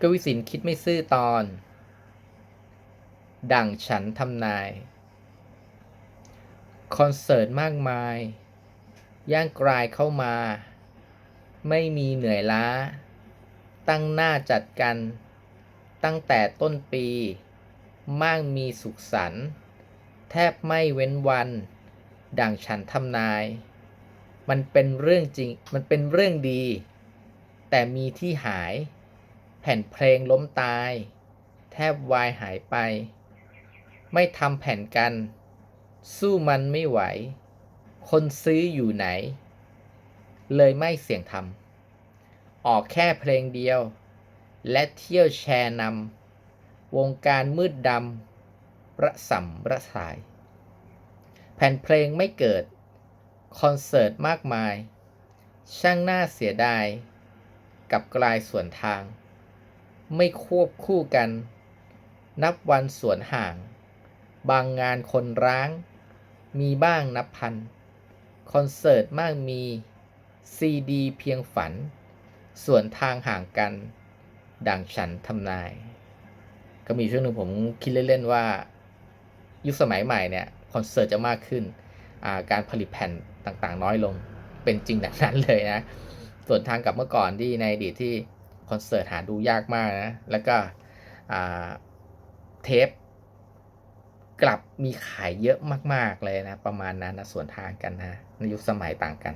กวิสินคิดไม่ซื่อตอน ดั่งฉันทำนาย คอนเสิร์ตมากมาย ย่างกลายเข้ามา ไม่มีเหนื่อยล้า ตั้งหน้าจัดกัน ตั้งแต่ต้นปี มากมีสุขสันต์แทบไม่เว้นวัน ดั่งฉันทำนาย มันเป็นเรื่องจริง มันเป็นเรื่องดี แต่มีที่หาย แผ่นเพลงล้มตาย แทบวายหายไป ไม่ทำแผ่นกัน สู้มันไม่ไหว คนซื้ออยู่ไหน เลยไม่เสี่ยงทำออกแค่เพลงเดียว และเที่ยวแชร์นำวงการมืดดำระสำระสาย แผ่นเพลงไม่เกิด คอนเสิร์ตมากมาย ช่างน่าเสียดายกับกลายส่วนทาง ไม่ควบคู่กัน นับวันสวนห่าง บางงานคนร้าง มีบ้างนับพัน คอนเสิร์ตมากมีซีดีเพียงฝัน ส่วนทางห่างกัน ดังฉันทำนาย ก็มีช่วงหนึ่งผมคิดเล่น ๆ ว่า ยุคสมัยใหม่เนี่ย คอนเสิร์ตจะมากขึ้น การผลิตแผ่นต่างๆ น้อยลงเป็นจริงแบบนั้นเลยนะ ส่วนทางกับเมื่อก่อนที่ในอดีตที่ คอนเสิร์ตหาดูยากมากนะ แล้วก็เทปกลับมีขายเยอะมาก ๆ เลยนะ ประมาณนั้นนะส่วนทางกันนะในยุคสมัยต่างกัน